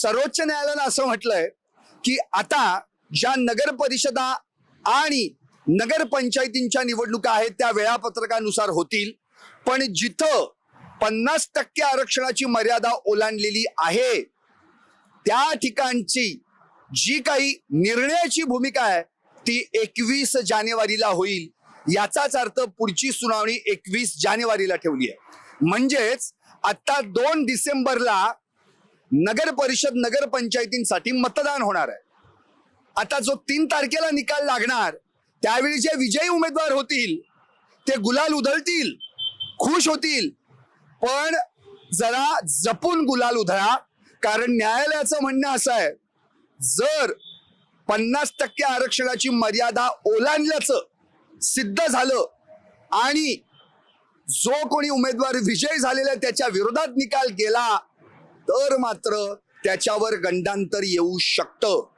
सर्वोच्च न्यायालयानं असं म्हटलंय की आता ज्या नगर परिषदा आणि नगरपंचायतींच्या निवडणुका आहेत त्या वेळापत्रकानुसार होतील. पण जिथं पन्नास टक्के आरक्षणाची मर्यादा ओलांडलेली आहे त्या ठिकाणची जी काही निर्णयाची भूमिका आहे ती एकवीस जानेवारीला होईल. याचाच अर्थ पुढची सुनावणी एकवीस जानेवारीला ठेवली आहे. म्हणजेच आता दोन डिसेंबरला नगर परिषद नगर पंचायतींसाठी मतदान होणार आहे. आता जो तीन तारखेला निकाल लागणार त्यावेळी जे विजयी उमेदवार होतील ते गुलाल उधळतील खुश होतील. पण जरा जपून गुलाल उधळा कारण न्यायालयाचं म्हणणं असं आहे जर पन्नास टक्के आरक्षणाची मर्यादा ओलांडल्याचं सिद्ध झालं आणि जो कोणी उमेदवार विजयी झालेला त्याच्या विरोधात निकाल गेला तर मात्र त्याच्यावर गंडांतर येऊ शकतं.